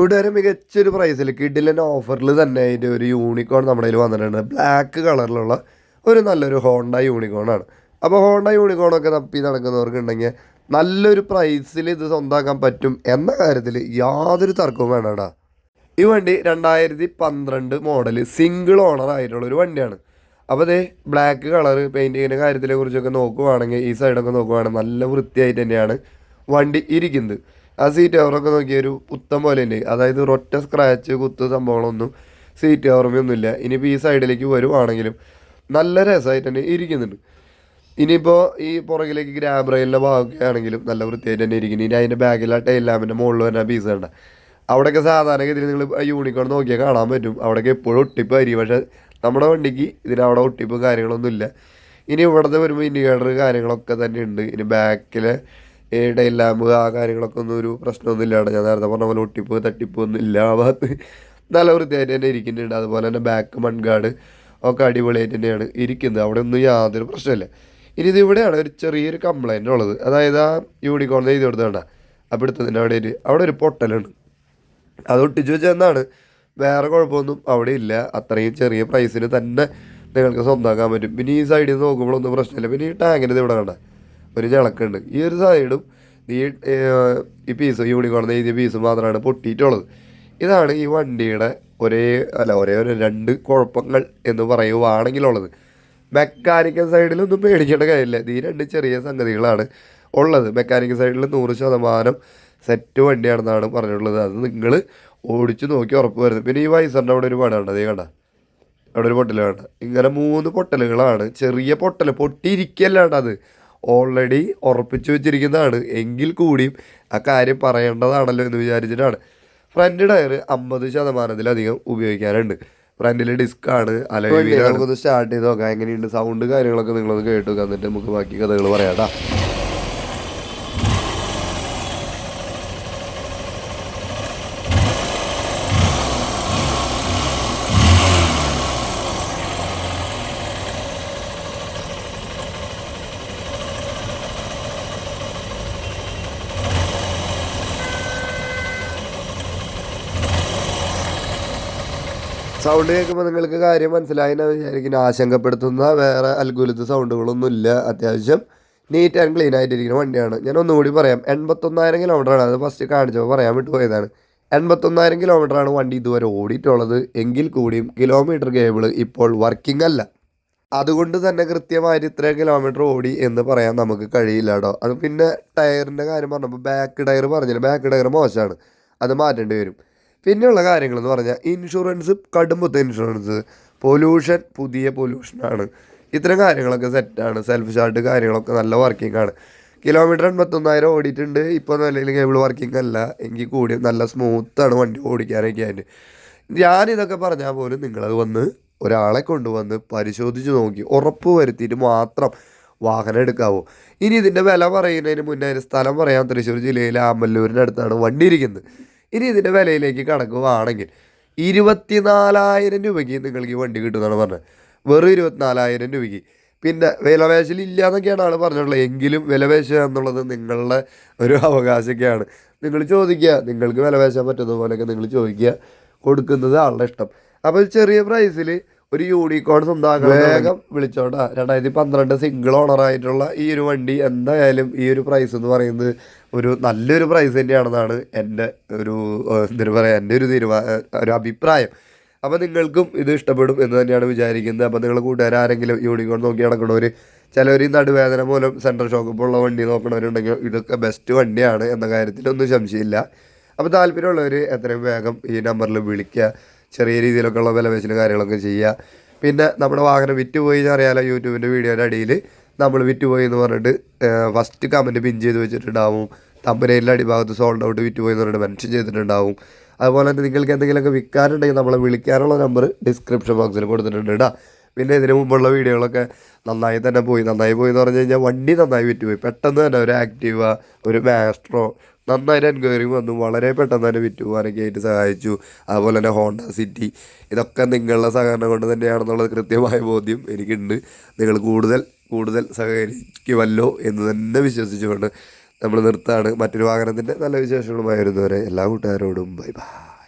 കൂട്ടുകാരെ മികച്ചൊരു പ്രൈസിൽ കിഡിലൻ ഓഫറിൽ തന്നെ അതിന്റെ ഒരു യൂണിക്കോൺ നമ്മുടെ കയ്യിൽ വന്നിട്ടുണ്ട്. ബ്ലാക്ക് കളറിലുള്ള ഒരു നല്ലൊരു ഹോണ്ട യൂണിക്കോണാണ് അപ്പോൾ ഹോണ്ട യൂണിക്കോണൊക്കെ തപ്പി നടക്കുന്നവർക്കുണ്ടെങ്കിൽ നല്ലൊരു പ്രൈസിൽ ഇത് സ്വന്തമാക്കാൻ പറ്റും എന്ന കാര്യത്തിൽ യാതൊരു തർക്കവും വേണ്ടടാ ഈ വണ്ടി രണ്ടായിരത്തി പന്ത്രണ്ട് മോഡൽ സിംഗിൾ ഓണർ ആയിട്ടുള്ള ഒരു വണ്ടിയാണ്. അപ്പോൾ അതേ ബ്ലാക്ക് കളർ പെയിന്റിങ്ങിന്റെ കാര്യത്തിനെ കുറിച്ചൊക്കെ നോക്കുവാണെങ്കിൽ ഈ സൈഡൊക്കെ നോക്കുവാണെങ്കിൽ നല്ല വൃത്തിയായിട്ട് തന്നെയാണ് വണ്ടി ഇരിക്കുന്നത്. ആ സീറ്റ് കവറൊക്കെ നോക്കിയ ഒരു പുത്തം പോലെ ഉണ്ട് അതായത് ഒരൊറ്റ സ്ക്രാച്ച് കുത്ത് സംഭവങ്ങളൊന്നും സീറ്റ് കവറുമൊന്നുമില്ല ഇനിയിപ്പോൾ ഈ സൈഡിലേക്ക് വരുവാണെങ്കിലും നല്ല രസമായിട്ട് തന്നെ ഇരിക്കുന്നുണ്ട്. ഇനിയിപ്പോൾ ഈ പുറകിലേക്ക് ഗ്രാബ് റെയിലിന്റെ ഭാഗമൊക്കെ ആണെങ്കിലും നല്ല വൃത്തിയായിട്ട് തന്നെ ഇരിക്കുന്നു. ഇനി അതിന്റെ ബാഗിൽ ആ മുകളിൽ വരുന്ന പീസ് കണ്ട. അവിടെയൊക്കെ സാധാരണഗതിയിൽ നിങ്ങൾ യൂണിക്കോൺ നോക്കിയാൽ കാണാൻ പറ്റും. അവിടെയൊക്കെ എപ്പോഴും ഒട്ടിപ്പ് ആയിരിക്കും. പക്ഷേ നമ്മുടെ വണ്ടിക്ക് ഇതിനവിടെ ഒട്ടിപ്പ് കാര്യങ്ങളൊന്നും ഇല്ല ഇനി ഇവിടുത്തെ വരുമ്പോൾ ഇൻഡിക്കേറ്റർ കാര്യങ്ങളൊക്കെ തന്നെ ഉണ്ട്. ഇനി ബാക്കിലെ ഈ മുഖ ആ കാര്യങ്ങളൊക്കെ ഒന്നും ഒരു പ്രശ്നമൊന്നും ഇല്ലാണ്ട് ഞാൻ നേരത്തെ പറഞ്ഞ പോലെ ഒട്ടിപ്പ് തട്ടിപ്പ് ഒന്നും ഇല്ല. ആ ഭാഗത്ത് നല്ല വൃത്തിയായിട്ട് തന്നെ ഇരിക്കുന്നുണ്ട്. അതുപോലെ തന്നെ ബാക്ക് മൺഗാർഡ് ഒക്കെ അടിപൊളിയായിട്ട് തന്നെയാണ് ഇരിക്കുന്നത്. അവിടെ ഒന്നും യാതൊരു പ്രശ്നമില്ല. ഇനി ഇത് ഇവിടെയാണ് ഒരു ചെറിയൊരു കംപ്ലൈന്റ് ഉള്ളത്. അതായത് ആ യൂണിക്കോൺ എഴുതി കൊടുത്തതാണ് അപ്പോൾ എടുത്തതിന്റെ അവിടെ ഒരു അവിടെ ഒരു പൊട്ടലുണ്ട് അത് ഒട്ടിച്ചു വെച്ചെന്നാണ് വേറെ കുഴപ്പമൊന്നും അവിടെ ഇല്ല. അത്രയും ചെറിയ പ്രൈസിന് തന്നെ നിങ്ങൾക്ക് സ്വന്തമാക്കാൻ പറ്റും. പിന്നെ ഈ സൈഡിൽ നിന്ന് നോക്കുമ്പോഴൊന്നും പ്രശ്നമില്ല. പിന്നെ ഈ ടാങ്കിന്റെ ഇത് ഇവിടെ കണ്ട? ഒരു ചിളക്കുണ്ട്. ഈ ഒരു സൈഡും ഈ ഈ പീസ് യൂണിക്കോണിൽ എഴുതിയ പീസ് മാത്രമാണ് പൊട്ടിയിട്ടുള്ളത്. ഇതാണ് ഈ വണ്ടിയുടെ ഒരേ അല്ല ഒരേ ഒരു രണ്ട് കുഴപ്പങ്ങൾ എന്ന് പറയുവാണെങ്കിലുള്ളത്. മെക്കാനിക്കൽ സൈഡിലൊന്നും പേടിക്കേണ്ട കാര്യമില്ല. ഈ രണ്ട് ചെറിയ സംഗതികളാണ് ഉള്ളത്. മെക്കാനിക്കൽ സൈഡിൽ നൂറ് ശതമാനം സെറ്റ് വണ്ടിയാണെന്നാണ് പറഞ്ഞിട്ടുള്ളത്. അത് നിങ്ങൾ ഓടിച്ചു നോക്കി ഉറപ്പ് വരുന്നത് പിന്നെ ഈ വൈസറിന്റെ അവിടെ ഒരു പടമുണ്ട് അതേ കണ്ട? അവിടെ ഒരു പൊട്ടൽ വേണ്ട ഇങ്ങനെ മൂന്ന് പൊട്ടലുകളാണ്. ചെറിയ പൊട്ടൽ പൊട്ടിയിരിക്കല്ലാണ്ട് അത് ഓൾറെഡി ഉറപ്പിച്ചു വെച്ചിരിക്കുന്നതാണ്. എങ്കിൽ കൂടിയും ആ കാര്യം പറയേണ്ടതാണല്ലോ എന്ന് വിചാരിച്ചിട്ടാണ്. ഫ്രണ്ട് ടയർ അമ്പത് ശതമാനത്തിലധികം ഉപയോഗിക്കാനുണ്ട് ഫ്രണ്ടിൽ ഡിസ്ക്കാണ് അല്ലെങ്കിൽ നമുക്കൊന്ന് സ്റ്റാർട്ട് ചെയ്ത് നോക്കാം. എങ്ങനെയുണ്ട് സൗണ്ട് കാര്യങ്ങളൊക്കെ നിങ്ങളൊന്ന് കേട്ടു എന്നിട്ട് നമുക്ക് ബാക്കി കഥകൾ പറയാം കേട്ടോ സൗണ്ട് കേൾക്കുമ്പോൾ നിങ്ങൾക്ക് കാര്യം മനസ്സിലായി എന്ന് വിചാരിക്കുന്നു. ആശങ്കപ്പെടുത്തുന്ന വേറെ അൽഗുലത്ത് സൗണ്ടുകളൊന്നും ഇല്ല അത്യാവശ്യം നീറ്റ് ആൻഡ് ക്ലീൻ ആയിട്ടിരിക്കുന്ന വണ്ടിയാണ്. ഞാൻ ഒന്നുകൂടി പറയാം. എൺപത്തൊന്നായിരം കിലോമീറ്ററാണ് അത് ഫസ്റ്റ് കാണിച്ചപ്പോൾ പറയാൻ വിട്ടു പോയതാണ് എൺപത്തൊന്നായിരം കിലോമീറ്ററാണ് വണ്ടി ഇതുവരെ ഓടിയിട്ടുള്ളത്. എങ്കിൽ കൂടിയും കിലോമീറ്റർ കേബിൾ ഇപ്പോൾ വർക്കിംഗ് അല്ല. അതുകൊണ്ട് തന്നെ കൃത്യമായിട്ട് ഇത്രയും കിലോമീറ്റർ ഓടി എന്ന് പറയാൻ നമുക്ക് കഴിയില്ല കേട്ടോ. അത് പിന്നെ ടയറിന്റെ കാര്യം പറഞ്ഞപ്പോൾ ബാക്ക് ടയർ പറഞ്ഞില്ല? ബാക്ക് ടയർ മോശമാണ്. അത് മാറ്റേണ്ടി വരും. പിന്നെയുള്ള കാര്യങ്ങൾ എന്ന് പറഞ്ഞാൽ ഇൻഷുറൻസ് കടുമ്പത്തെ ഇൻഷുറൻസ്. പൊല്യൂഷൻ പുതിയ പൊല്യൂഷനാണ് ഇത്തരം കാര്യങ്ങളൊക്കെ സെറ്റാണ് സെൽഫ് ചാർട്ട് കാര്യങ്ങളൊക്കെ നല്ല വർക്കിംഗ് ആണ്. കിലോമീറ്റർ എൺപത്തൊന്നായിരം ഓടിയിട്ടുണ്ട്. ഇപ്പോൾ നിലയിൽ കേബിൾ വർക്കിംഗ് അല്ല. എങ്കിൽ കൂടി നല്ല സ്മൂത്താണ് വണ്ടി ഓടിക്കാനൊക്കെ ആയിട്ട്. ഞാനിതൊക്കെ പറഞ്ഞാൽ പോലും നിങ്ങളത് വന്ന് ഒരാളെ കൊണ്ടുവന്ന് പരിശോധിച്ച് നോക്കി. ഉറപ്പ് വരുത്തിയിട്ട് മാത്രം വാഹനം എടുക്കാവൂ. ഇനി ഇതിന്റെ വില പറയുന്നതിന് മുന്നേ സ്ഥലം പറയാം. തൃശ്ശൂർ ജില്ലയിലെ ആമ്പല്ലൂരിന്റെ അടുത്താണ് വണ്ടി ഇരിക്കുന്നത്. ഇനി ഇതിന്റെ വിലയിലേക്ക് കടക്കുകയാണെങ്കിൽ ഇരുപത്തിനാലായിരം രൂപയ്ക്ക് നിങ്ങൾക്ക് ഈ വണ്ടി കിട്ടുമെന്നാണ് പറഞ്ഞത്. വെറും ഇരുപത്തിനാലായിരം രൂപയ്ക്ക്. പിന്നെ വിലപേശൽ ഇല്ല എന്നൊക്കെയാണ് ആൾ പറഞ്ഞിട്ടുള്ളത്. എങ്കിലും വിലപേശുക എന്നുള്ളത് നിങ്ങളുടെ ഒരു അവകാശമൊക്കെയാണ്. നിങ്ങൾ ചോദിക്കുക നിങ്ങൾക്ക് വിലപേശാൻ പറ്റുന്ന പോലെയൊക്കെ നിങ്ങൾ ചോദിക്കുക. കൊടുക്കുന്നത് ആളുടെ ഇഷ്ടം. അപ്പോൾ ചെറിയ പ്രൈസിൽ ഒരു യൂണിക്കോൺ സ്വന്തമാക്കാൻ വേഗം വിളിച്ചോട്ടാ. രണ്ടായിരത്തി പന്ത്രണ്ട് സിംഗിൾ ഓണർ ആയിട്ടുള്ള ഈ ഒരു വണ്ടി എന്തായാലും ഈ ഒരു പ്രൈസ് എന്ന് പറയുന്നത് ഒരു നല്ലൊരു പ്രൈസ് തന്നെയാണെന്നാണ് എന്റെ ഒരു എന്താ പറയുക എന്റെ ഒരു തീരുമാന ഒരു അഭിപ്രായം. അപ്പോൾ നിങ്ങൾക്കും ഇത് ഇഷ്ടപ്പെടും എന്ന് തന്നെയാണ് വിചാരിക്കുന്നത്. അപ്പോൾ നിങ്ങൾ കൂട്ടുകാർ ആരെങ്കിലും യൂണിക്കോൺ നോക്കി നടക്കണവർ ചിലവർ ഈ നടുവേദന മൂലം സെൻട്രൽ ഷോക്കപ്പ് ഉള്ള വണ്ടി നോക്കണവരുണ്ടെങ്കിൽ ഇതൊക്കെ ബെസ്റ്റ് വണ്ടിയാണ് എന്ന കാര്യത്തിലൊന്നും സംശയമില്ല. അപ്പോൾ താല്പര്യമുള്ളവർ എത്രയും വേഗം ഈ നമ്പറിൽ വിളിക്കുക. ചെറിയ രീതിയിലൊക്കെ ഉള്ള വിലപേശലും കാര്യങ്ങളൊക്കെ ചെയ്യുക. പിന്നെ നമ്മുടെ വാഹനം വിറ്റുപോയി അറിയാലോ യൂട്യൂബിന്റെ വീഡിയോയുടെ അടിയിൽ. നമ്മൾ വിറ്റുപോയി എന്ന് പറഞ്ഞിട്ട് ഫസ്റ്റ് കമന്റ് പിൻ ചെയ്ത് വെച്ചിട്ടുണ്ടാവും. തമ്പനയിലെ അടിഭാഗത്ത് സോൾഡ് ഔട്ട് വിറ്റുപോയി എന്ന് പറഞ്ഞിട്ട് മെൻഷൻ ചെയ്തിട്ടുണ്ടാവും. അതുപോലെ തന്നെ നിങ്ങൾക്ക് എന്തെങ്കിലുമൊക്കെ വിൽക്കാനുണ്ടെങ്കിൽ നമ്മളെ വിളിക്കാനുള്ള നമ്പർ ഡിസ്ക്രിപ്ഷൻ ബോക്സിൽ കൊടുത്തിട്ടുണ്ട് കേട്ടോ പിന്നെ ഇതിന് മുമ്പുള്ള വീഡിയോകളൊക്കെ നന്നായി തന്നെ പോയി. നന്നായി പോയി എന്ന് പറഞ്ഞു കഴിഞ്ഞാൽ വണ്ടി നന്നായി വിറ്റുപോയി. പെട്ടെന്ന് തന്നെ ഒരു ആക്റ്റീവ ഒരു മാസ്ട്രോ നന്നായിട്ട് എൻക്വയറി വന്നു. വളരെ പെട്ടെന്ന് തന്നെ വിറ്റ് പോകാനൊക്കെ ആയിട്ട് സഹായിച്ചു. അതുപോലെ തന്നെ ഹോണ്ട സിറ്റി. ഇതൊക്കെ നിങ്ങളുടെ സഹകരണം കൊണ്ട് തന്നെയാണെന്നുള്ളത് കൃത്യമായ ബോധ്യം എനിക്കുണ്ട്. നിങ്ങൾ കൂടുതൽ കൂടുതൽ സഹകരിക്കുമല്ലോ എന്ന് തന്നെ വിശ്വസിച്ചുകൊണ്ട് നമ്മൾ നിർത്താണ്. മറ്റൊരു വാഹനത്തിന്റെ നല്ല വിശേഷങ്ങളുമായിരുന്നവരെ എല്ലാ കൂട്ടുകാരോടും ബൈ ബൈ.